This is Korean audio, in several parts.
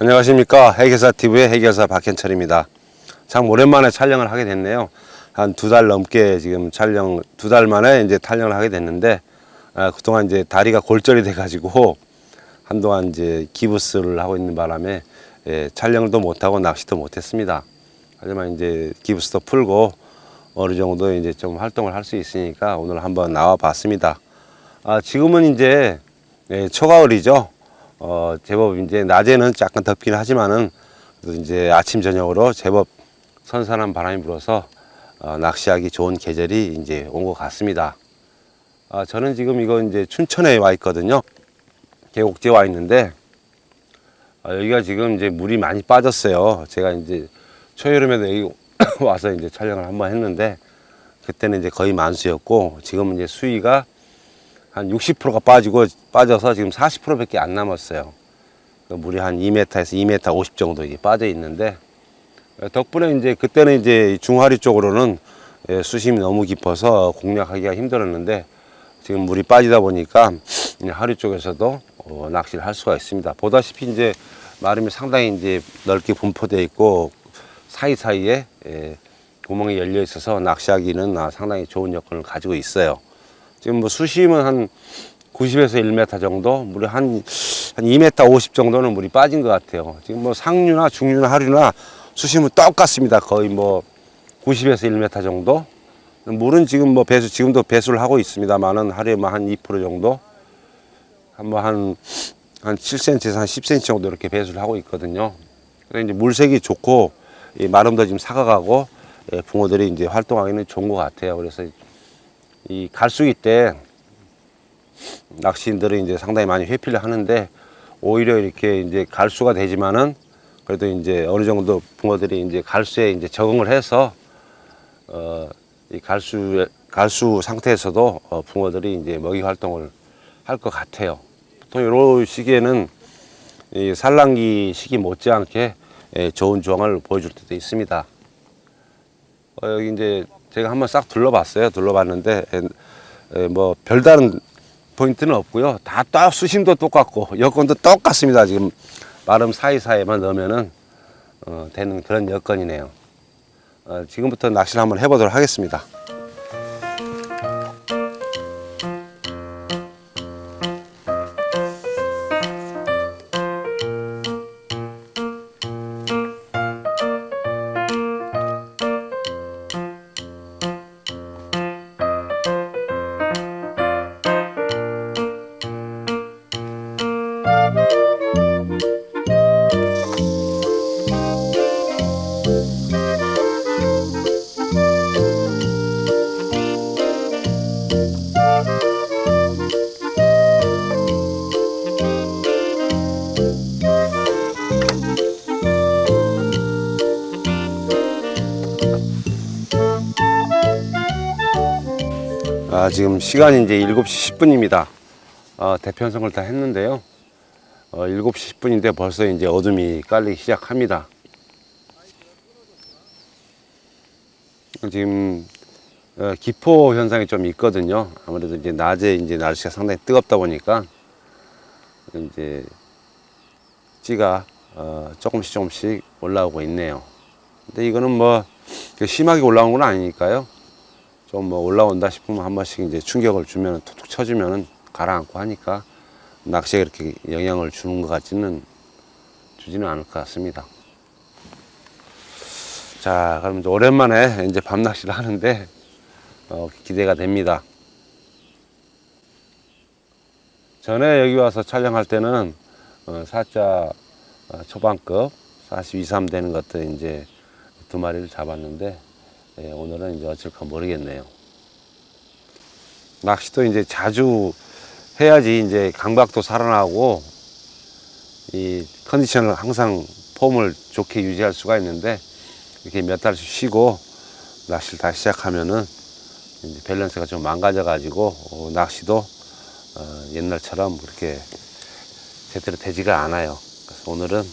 안녕하십니까 해결사 TV의 해결사 박현철입니다. 참 오랜만에 촬영을 하게 됐네요. 한 두 달 넘게 지금 촬영 두 달 만에 이제 촬영을 하게 됐는데 아, 그동안 이제 다리가 골절이 돼 가지고 한동안 이제 기부스를 하고 있는 바람에 예, 촬영도 못하고 낚시도 못했습니다. 하지만 이제 기부스도 풀고 어느 정도 이제 좀 활동을 할 수 있으니까 오늘 한번 나와 봤습니다. 아, 지금은 이제 예, 초가을이죠. 어, 제법 이제 낮에는 약간 덥긴 하지만은 이제 아침 저녁으로 제법 선선한 바람이 불어서 어, 낚시하기 좋은 계절이 이제 온 것 같습니다. 아, 저는 지금 이거 이제 춘천에 와 있거든요. 계곡지에 와 있는데 아, 여기가 지금 이제 물이 많이 빠졌어요. 제가 이제 초여름에도 여기 와서 이제 촬영을 한번 했는데 그때는 이제 거의 만수였고 지금은 이제 수위가 한 60%가 빠지고 빠져서 지금 40%밖에 안 남았어요. 그 물이 한 2m에서 2m 50 정도 빠져 있는데 덕분에 이제 그때는 이제 중하리 쪽으로는 예, 수심이 너무 깊어서 공략하기가 힘들었는데 지금 물이 빠지다 보니까 하류 쪽에서도 어, 낚시를 할 수가 있습니다. 보다시피 이제 마름이 상당히 이제 넓게 분포되어 있고 사이사이에 예, 구멍이 열려 있어서 낚시하기는 아, 상당히 좋은 여건을 가지고 있어요. 지금 뭐 수심은 한 90에서 1m 정도, 물이 한, 한 2m 50 정도는 물이 빠진 것 같아요. 지금 뭐 상류나 중류나 하류나 수심은 똑같습니다. 거의 뭐 90에서 1m 정도. 물은 지금 뭐 배수, 지금도 배수를 하고 있습니다만은 하루에 뭐한2% 정도, 한 뭐 한, 한 7cm에서 한 10cm 정도 이렇게 배수를 하고 있거든요. 그래서 이제 물색이 좋고, 이 마름도 지금 사가가고, 예, 붕어들이 이제 활동하기는 좋은 것 같아요. 그래서 이 갈수기 때 낚시인들은 이제 상당히 많이 회피를 하는데 오히려 이렇게 이제 갈수가 되지만은 그래도 이제 어느 정도 붕어들이 이제 갈수에 이제 적응을 해서 어 이 갈수 갈수 상태에서도 어 붕어들이 이제 먹이 활동을 할 것 같아요. 보통 이런 시기에는 이 산란기 시기 못지않게 예, 좋은 조항을 보여줄 때도 있습니다. 어, 여기 이제 제가 한번 싹 둘러봤어요. 둘러봤는데 뭐 별다른 포인트는 없고요. 다딱 수심도 똑같고 여건도 똑같습니다. 지금 마름 사이사이에만 넣으면은 어, 되는 그런 여건이네요. 어, 지금부터 낚시를 한번 해보도록 하겠습니다. 아, 지금 시간이 이제 7시 10분입니다. 어, 대편성을 다 했는데요. 어, 7시 10분인데 벌써 이제 어둠이 깔리기 시작합니다. 지금 어, 기포 현상이 좀 있거든요. 아무래도 이제 낮에 이제 날씨가 상당히 뜨겁다 보니까 이제 찌가 어, 조금씩 조금씩 올라오고 있네요. 근데 이거는 뭐 심하게 올라오는 건 아니니까요. 좀 뭐 올라온다 싶으면 한 번씩 이제 충격을 주면 툭툭 쳐주면 가라앉고 하니까 낚시에 그렇게 영향을 주는 것 같지는 주지는 않을 것 같습니다. 자, 그럼 이제 오랜만에 이제 밤 낚시를 하는데 어, 기대가 됩니다. 전에 여기 와서 촬영할 때는 어, 사자 어, 초반급 42, 3 되는 것들 이제 두 마리를 잡았는데 예, 오늘은 이제 어쩔까 모르겠네요. 낚시도 이제 자주 해야지 이제 강박도 살아나고 이 컨디션을 항상 폼을 좋게 유지할 수가 있는데 이렇게 몇 달씩 쉬고 낚시를 다시 시작하면은 이제 밸런스가 좀 망가져 가지고 어, 낚시도 어, 옛날처럼 그렇게 제대로 되지가 않아요. 그래서 오늘은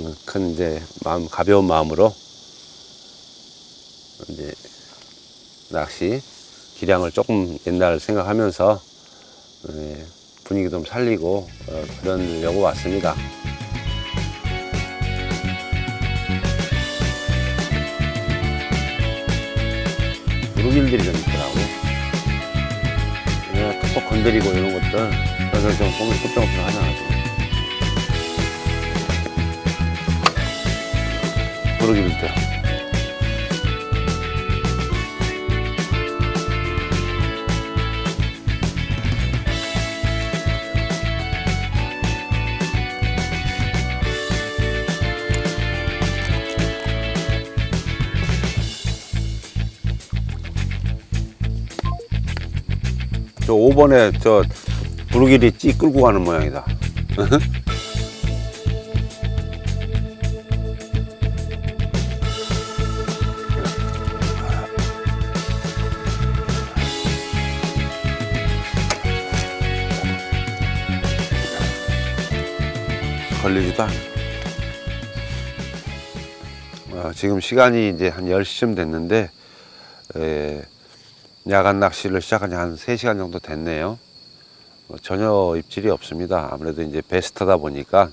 음, 큰 이제 마음 가벼운 마음으로 이제 낚시 기량을 조금 옛날 생각하면서 예, 분위기 좀 살리고 어, 그러려고 왔습니다. 무릎일들이 좀 있더라고. 예, 톡톡 건드리고 이런 것들 그래서 좀 조금씩 흡정흡정 하잖아. 모르겠는데. 저 5번에 저 부르기리 찌 끌고 가는 모양이다. 걸리지도 않아. 아, 지금 시간이 이제 한 10시쯤 됐는데, 에, 야간 낚시를 시작한 지 한 3시간 정도 됐네요. 어, 전혀 입질이 없습니다. 아무래도 이제 베스트다 보니까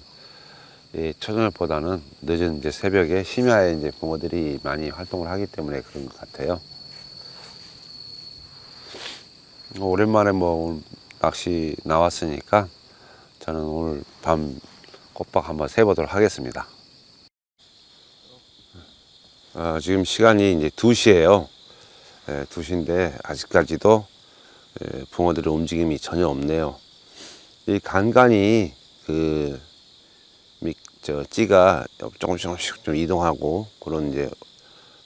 이 초저녁보다는 늦은 이제 새벽에 심야에 이제 붕어들이 많이 활동을 하기 때문에 그런 것 같아요. 어, 오랜만에 뭐 낚시 나왔으니까 저는 오늘 밤 꼬박 한번 세보도록 하겠습니다. 어, 지금 시간이 이제 2시예요. 예, 2시인데 아직까지도 예, 붕어들의 움직임이 전혀 없네요. 이 간간이 그, 미, 저, 찌가 조금씩 조금씩 좀 이동하고 그런 이제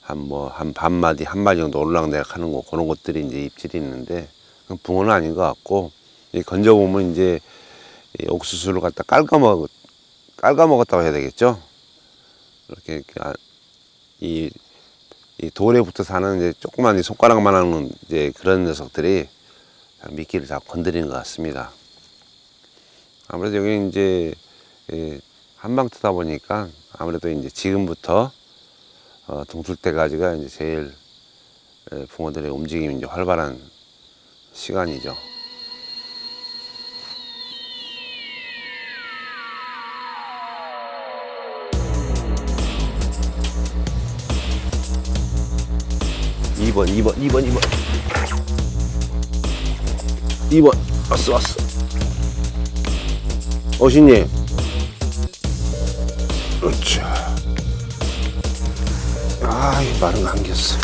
한 뭐, 한 반 마디, 한 마디 정도 올라가내락 하는 거, 그런 것들이 이제 입질이 있는데 붕어는 아닌 것 같고 이 건져 보면 이제 이 옥수수를 갖다 깔아먹, 깔아먹었다고 해야 되겠죠? 이렇게, 이렇게 아- 이 이 돌에 붙어 사는 이제 조그만 이 손가락만 하는 이제 그런 녀석들이 미끼를 다 건드리는 것 같습니다. 아무래도 여기 이제 예, 한방 트다 보니까 아무래도 이제 지금부터 어, 동틀 때까지가 이제 제일 예, 붕어들의 움직임이 이제 활발한 시간이죠. 이번이번이번이번이번. 왔어 왔어. 어신님. 그렇죠 아이 말은 안겼어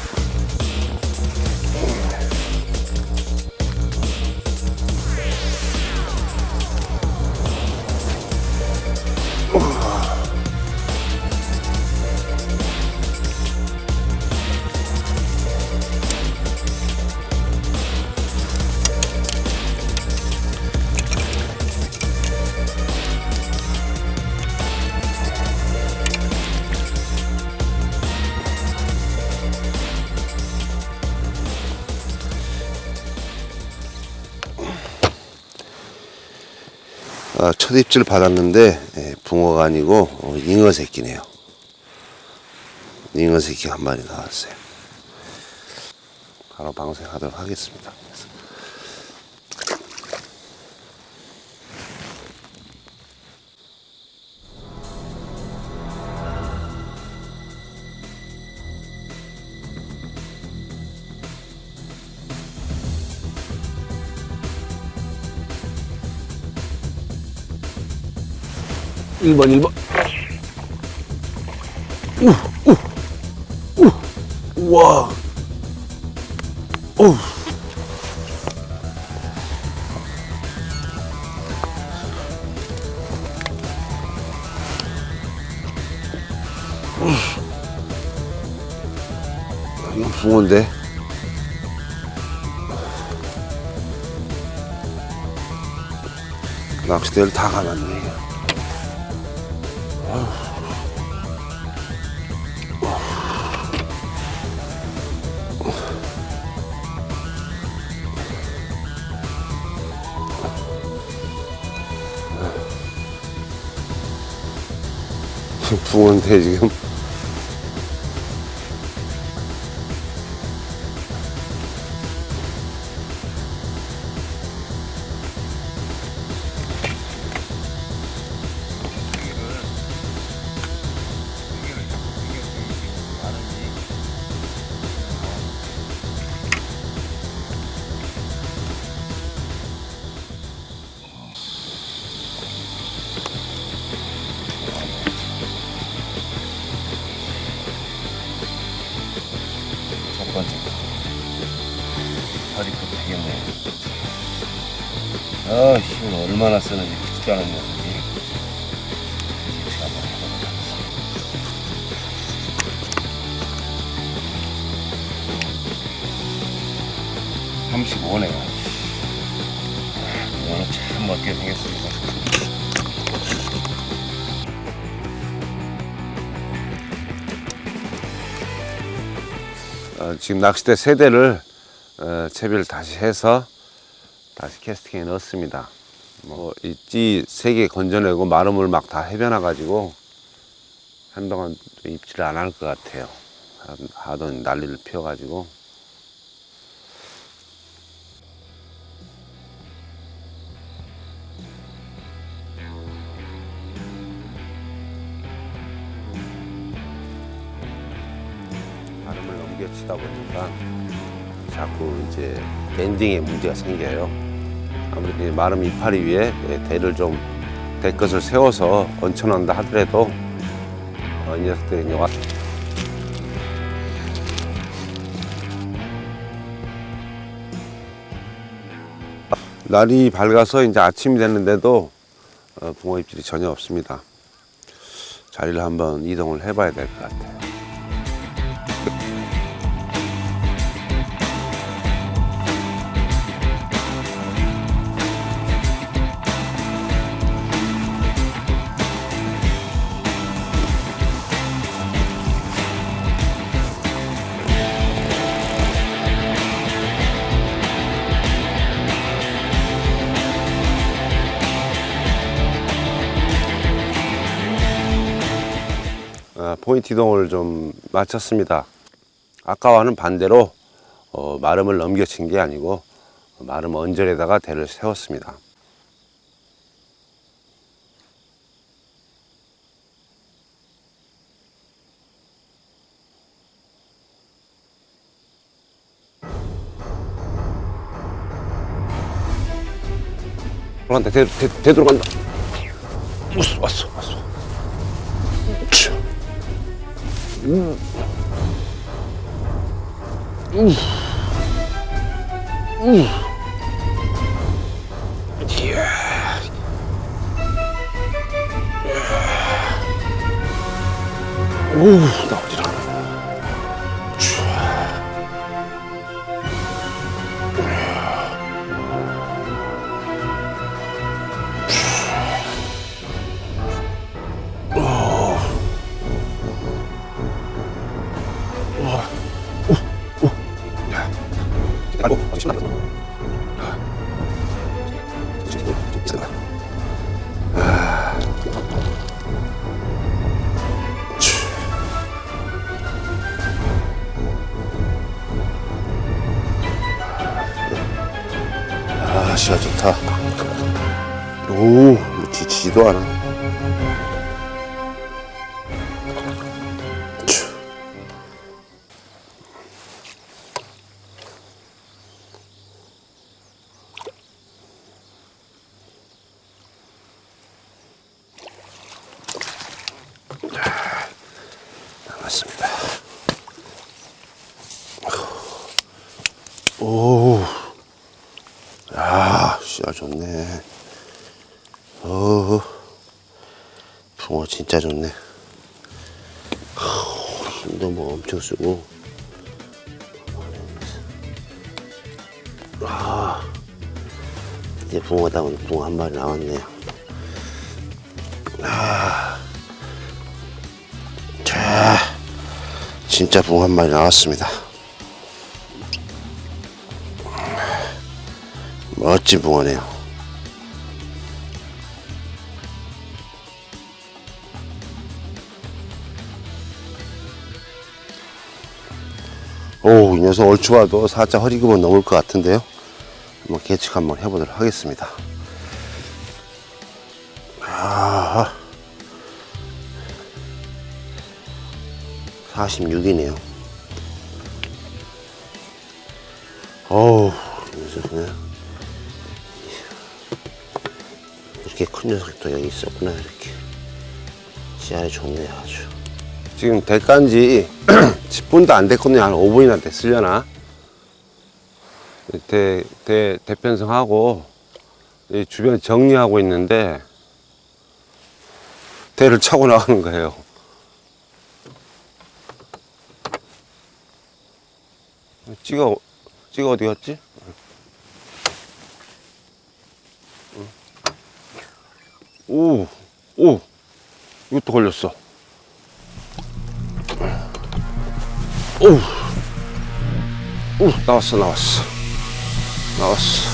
아, 첫 입질 받았는데 예, 붕어가 아니고 어, 잉어 새끼네요. 잉어 새끼 한 마리 나왔어요. 바로 방생하도록 하겠습니다. 일번일번 우, 우, 우, 우와. 붕어인데 지금 (35네요) 이거는 참 멋지게 생겼습니다 어, 지금 낚싯대 세 대를 어, 채비를 다시 해서 다시 캐스팅에 넣었습니다. 뭐이찌세 개 건져내고 물막다 해변해 가지고 한동안 좀 입질을 안 할 것 같아요. 하- 하던 난리를 피워가지고 넘겨치다 보니까 자꾸 이제 엔딩에 문제가 생겨요. 아무래도 이 마름 이파리 위에 예, 대를 좀 대 것을 세워서 얹혀놓는다 하더라도 어, 이 녀석들이 와 날이 밝아서 이제 아침이 됐는데도 어, 붕어 입질이 전혀 없습니다. 자리를 한번 이동을 해봐야 될 것 같아요. 아, 포인트 이동을 좀 마쳤습니다. 아까와는 반대로 어, 마름을 넘겨친 게 아니고 마름 언절에다가 대를 세웠습니다. 들어간다, 대, 대, 대 들어간다. 왔어, 왔어, 왔어. 이야. 오, 나오질 아, 시야 좋다. 오, 뭐 지치지도 않아. 어, 힘도 뭐 엄청 쓰고. 아, 이제 붕어다 보니 붕어 한 마리 나왔네요. 자, 진짜 붕어 한 마리 나왔습니다. 멋진 붕어네요. 오, 이 녀석 얼추 봐도 살짝 허리굽은 넘을 것 같은데요. 한번 계측 한번 해보도록 하겠습니다. 아, 46이네요. 어우, 이 녀석은 이렇게 큰 녀석도 여기 있었구나, 이렇게. 씨알이 좋네, 아주. 지금 대간지 10분도 안 됐거든요. 한 5분이나 됐으려나? 대, 대, 대편성하고 이 주변 정리하고 있는데 대를 차고 나가는 거예요. 찌가, 찌가 어디 갔지? 오, 오, 이것도 걸렸어. 오, 오, 나왔어, 나왔어. 나왔어.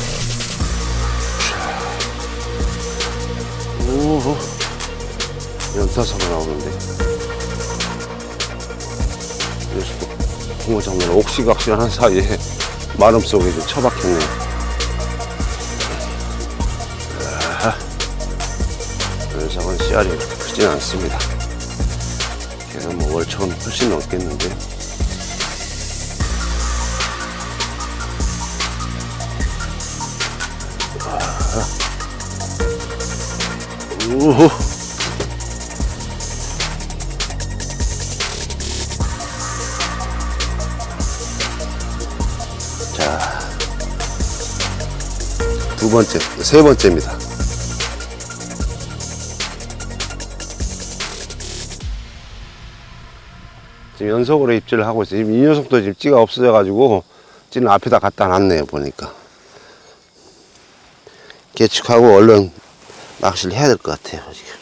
오, 연타사가 나오는데. 그래서 붕어 잡느라 옥시각시한 사이에 마름 속에 좀 처박혔네. 연상은 씨알이 크진 않습니다. 걔는 뭐 월처럼 훨씬 넘겠는데. 우 후. 자, 두 번째, 세 번째입니다. 지금 연속으로 입질을 하고 있어요. 지금 이 녀석도 지금 찌가 없어져가지고 찌는 앞에다 갖다 놨네요, 보니까. 개축하고 얼른 낚시를 해야 될 것 같아요, 지금.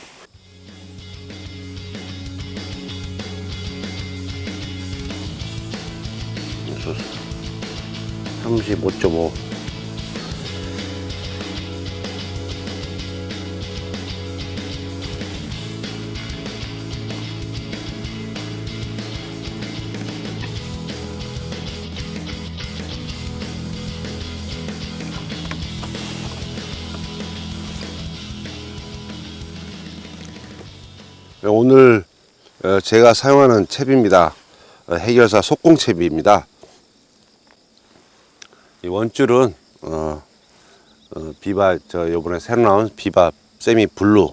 그래서 35.5. 오 늘 어, 제가 사용하는 채비입니다. 어, 해결사 속공 채비입니다. 이 원줄은 어, 어, 비바 저 요번에 새로 나온 비바 세미 블루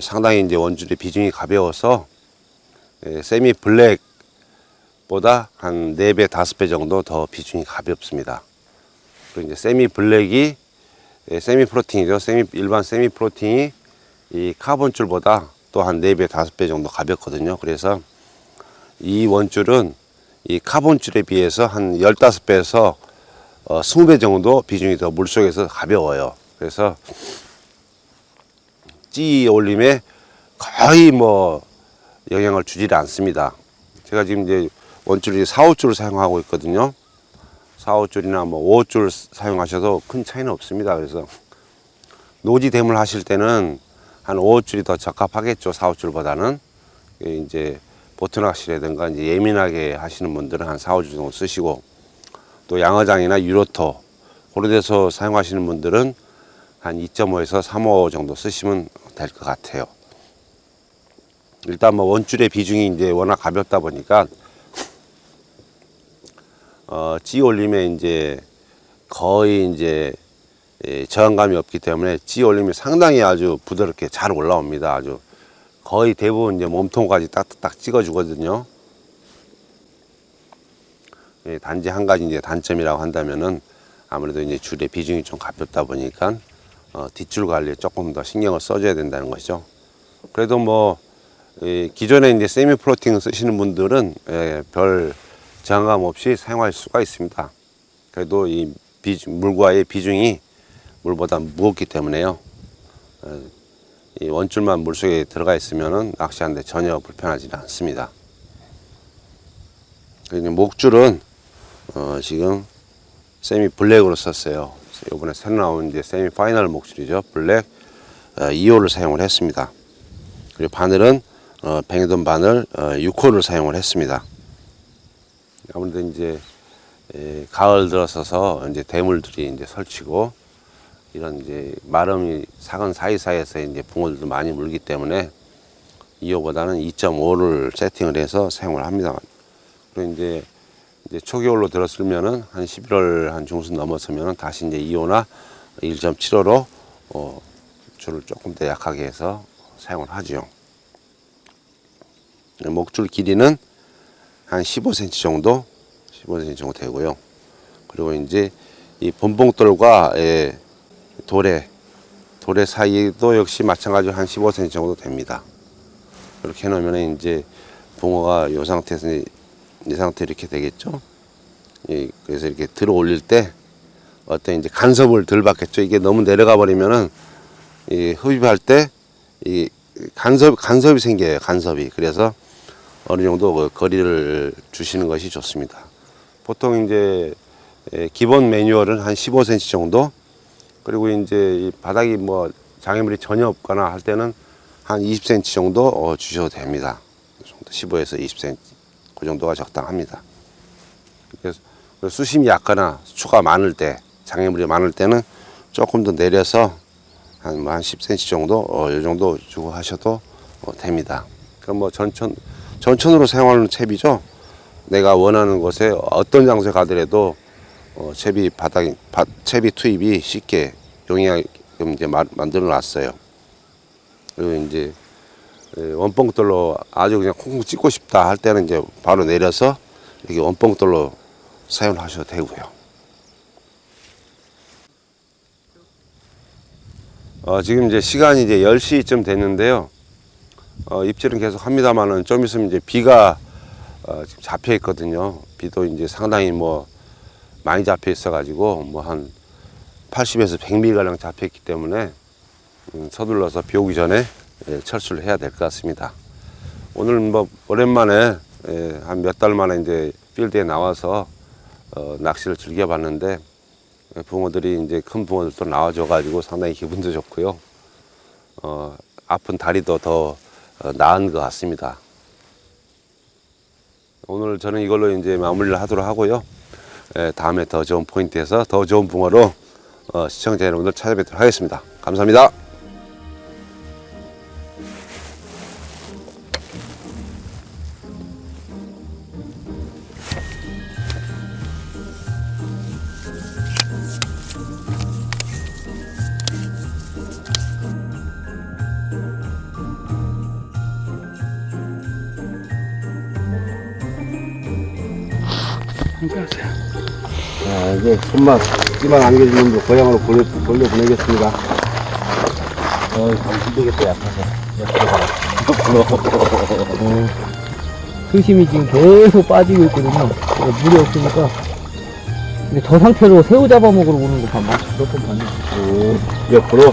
상당히 이제 원줄의 비중이 가벼워서 예, 세미 블랙보다 한 4배, 5배 정도 더 비중이 가볍습니다. 그리고 이제 세미 블랙이 예, 세미 프로팅이죠. 세미 일반 세미 프로팅이 이 카본 줄보다 또한 4배, 5배 정도 가볍거든요. 그래서 이 원줄은 이 카본 줄에 비해서 한 15배에서 어, 20배 정도 비중이 더 물속에서 가벼워요. 그래서 찌 올림에 거의 뭐 영향을 주지를 않습니다. 제가 지금 이제 원줄이 4, 5줄을 사용하고 있거든요. 4, 5줄이나 뭐 5줄 사용하셔도 큰 차이는 없습니다. 그래서 노지 대물 하실 때는 한 5줄이 더 적합하겠죠. 4, 5줄보다는. 이제 보트 낚시라든가 이제 예민하게 하시는 분들은 한 4, 5줄 정도 쓰시고 또 양어장이나 유로토 그런 데서 사용하시는 분들은 한 2.5에서 3호 정도 쓰시면 될 것 같아요. 일단 뭐 원줄의 비중이 이제 워낙 가볍다 보니까 어, 찌 올림에 이제 거의 이제 예, 저항감이 없기 때문에 찌 올림이 상당히 아주 부드럽게 잘 올라옵니다. 아주 거의 대부분 이제 몸통까지 딱딱 찍어주거든요. 예, 단지 한 가지 이제 단점이라고 한다면은 아무래도 이제 줄의 비중이 좀 가볍다 보니까 어, 뒷줄 관리에 조금 더 신경을 써줘야 된다는 것이죠. 그래도 뭐 예, 기존에 이제 세미 플로팅 쓰시는 분들은 예, 별 저항감 없이 사용할 수가 있습니다. 그래도 이 비중, 물과의 비중이 물보다 무겁기 때문에요. 어, 이 원줄만 물속에 들어가 있으면은 낚시하는데 전혀 불편하지 않습니다. 목줄은 어, 지금 세미 블랙으로 썼어요. 이번에 새로 나온 이제 세미 파이널 목줄이죠. 블랙 어, 2호를 사용을 했습니다. 그리고 바늘은 어, 뱅이돈 바늘 어, 6호를 사용을 했습니다. 아무래도 이제 에, 가을 들어서서 이제 대물들이 이제 설치고 이런 이제 마름이 사건 사이사이에서 이제 붕어들도 많이 물기 때문에 2호보다는 2.5를 세팅을 해서 사용을 합니다. 그리고 이제 이제 초겨울로 들었으면은 한 11월 한 중순 넘었으면은 다시 이제 2호나 1.75로 어, 줄을 조금 더 약하게 해서 사용을 하죠. 목줄 길이는 한 15cm 정도, 15cm 정도 되고요. 그리고 이제 이 본봉돌과 예, 도래 도래 사이도 역시 마찬가지로 한 15cm 정도 됩니다. 이렇게 해놓으면 이제 붕어가 이 상태에서 이, 이 상태 이렇게 되겠죠. 예, 그래서 이렇게 들어 올릴 때 어떤 이제 간섭을 덜 받겠죠. 이게 너무 내려가 버리면은 이 흡입할 때 이 간섭 간섭이 생겨요. 간섭이 그래서 어느 정도 그 거리를 주시는 것이 좋습니다. 보통 이제 예, 기본 매뉴얼은 한 15cm 정도 그리고 이제 이 바닥이 뭐 장애물이 전혀 없거나 할 때는 한 20cm 정도 어, 주셔도 됩니다. 이 정도 15에서 20cm 그 정도가 적당합니다. 그래서 수심이 얕거나 수초가 많을 때 장애물이 많을 때는 조금 더 내려서 한, 뭐 한 10cm 정도 어, 이 정도 주고 하셔도 어, 됩니다. 그럼 뭐 전천 전천으로 사용하는 채비죠. 내가 원하는 곳에 어떤 장소에 가더라도 어, 채비 바닥 바, 채비 투입이 쉽게 용이하게끔 이제 마- 만들어 놨어요. 그리고 이제 에, 원뽕돌로 아주 그냥 콩콩 찍고 싶다 할 때는 이제 바로 내려서 이렇게 원뽕돌로 사용하셔도 되고요. 어, 지금 이제 시간이 이제 10시쯤 됐는데요. 어, 입질은 계속 합니다만은 좀 있으면 이제 비가 어, 지금 잡혀 있거든요. 비도 이제 상당히 뭐 많이 잡혀 있어 가지고 뭐 한 80에서 100mm 가량 잡혀 있기 때문에 음, 서둘러서 비 오기 전에 예, 철수를 해야 될 것 같습니다. 오늘 뭐 오랜만에 예, 한몇 달 만에 이제 필드에 나와서 어, 낚시를 즐겨봤는데 예, 붕어들이 이제 큰 붕어들도 나와줘 가지고 상당히 기분도 좋고요. 어, 아픈 다리도 더 어, 나은 것 같습니다. 오늘 저는 이걸로 이제 마무리를 하도록 하고요. 예, 다음에 더 좋은 포인트에서 더 좋은 붕어로 어, 시청자 여러분들 찾아뵙도록 하겠습니다. 감사합니다. 자, 이제 손맛 이만 안겨주는 분 고향으로 돌려, 돌려 보내겠습니다. 어, 참 힘들겠다, 약해서. 수심이 지금 계속 빠지고 있거든요. 그러니까 물이 없으니까. 근데 저 상태로 새우 잡아먹으러 오는 거 봐봐. 몇번 봤네. 옆으로